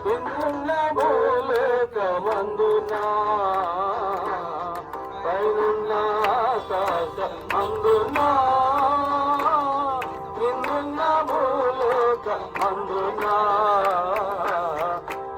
కిందున్న భూలోకమందున పైనున్న ఆకాశమందున కిందున్న భూలోకమందున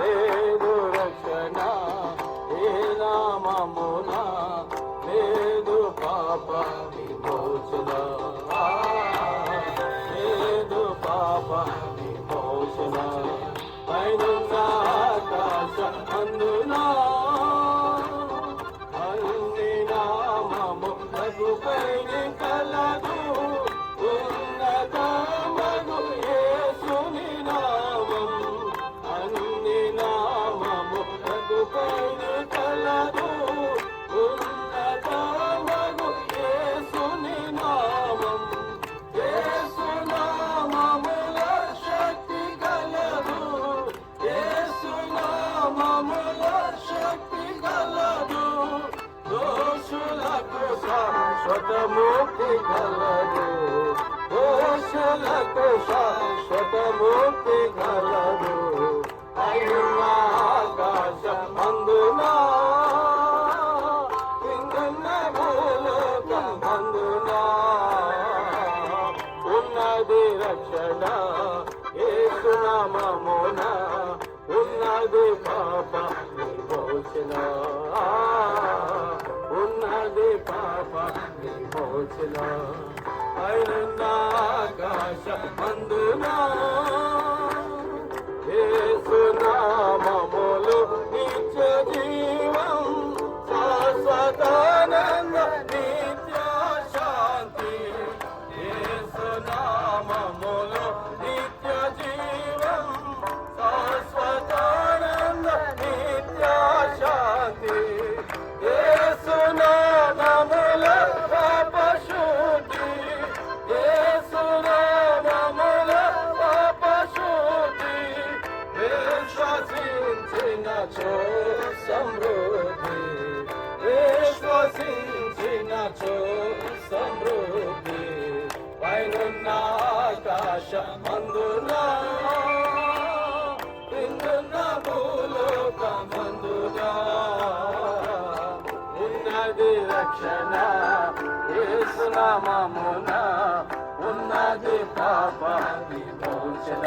లేదు రక్షణ ఏ నామమున? లేదు పాప విమోచన లేదు పాప విమోచన పైనున్న ఆకాశమందున దోషులకు శాశ్వత ముక్తి కలదు దోషులకు శాశ్వత కలదు అయ్యున్న ఆకాశమందునా ఇందున్న భూలోకమందునా ఉన్నది రక్షణ no. విశ్వసించిన సమృద్ధి. విశ్వసించిన సమృద్ధి. పైనున్న ఆకాశమందునా ఇందున్న భూలోకమందునా. ఉన్నది రక్షణ ఏసునామమున ఉన్నది పాప విమోచన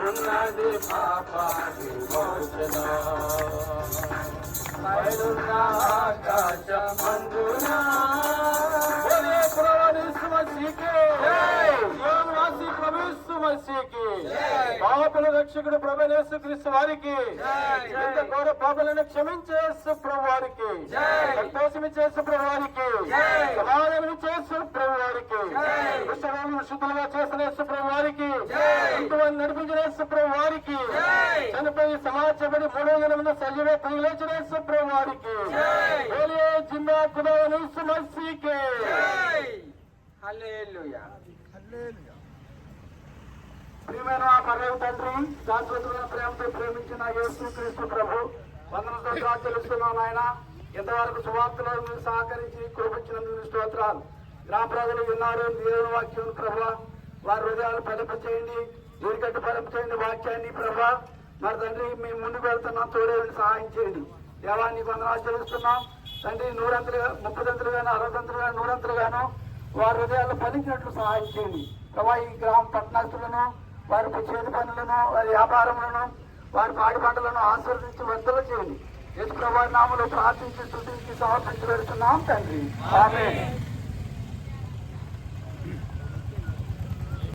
ఉన్నది పాపాది మోచన పైరున్న ఆకాశ మందునా మసీకి పాపల రక్షకుడు ప్రభనేసు క్రీస్తు వారికి ఎంత ఘోర పాపలను క్షమించేసు ప్రభు వారికి సంతోషమి చేసు ప్రభు వారికి సమాధానం చేసు ప్రభు వారికి విశ్వనామం శుద్ధులుగా చేసిన యేసు ప్రభు వారికి ఇంతమంది నడిపించిన యేసు ప్రభు వారికి చనిపోయి సమాజపడి మూడో దినమున సజీవ ప్రియులేచిన యేసు ప్రభు వారికి మసీకి హల్లెలూయా. ప్రియమైన పర్యవ తండ్రి శాశ్వతమైన ప్రేమతో ప్రేమించిన యేసు క్రీస్తు ప్రభు వందనతో చెల్లిస్తున్నాను ఆయన ఇంతవరకు సువార్తలో మీరు సహకరించి కురిపించినందుకు స్తోత్రాలు. నా ప్రజలు విన్నారు దేవుని వాక్యం ప్రభా వారి హృదయాలు ఫలింప చేయండి ఎరుకట్టు ఫలింప చేయండి వాక్యాన్ని ప్రభా మరి తండ్రి మేము ముందుకు వెళ్తున్నాం తోడేవిని సహాయం చేయండి. దేవాన్ని వందనాలు చెల్లిస్తున్నాం. తండ్రి నూరంతులుగా ముప్పదంతులుగాను అరవదంతులుగాను నూరంతులుగాను వారి హృదయాలు పలికినట్లు సహాయం చేయండి. ప్రభా ఈ గ్రామ పట్టణస్తులను వారి చేతి పనులను వారి వ్యాపారములను వారి పాడి పంటలను ఆశీర్వదించి వర్తలు చేయండి. యేసు ప్రభా నామలు ప్రార్థించి స్థుతించి సమర్పించి పెడుతున్నాం తండ్రి. ఆమె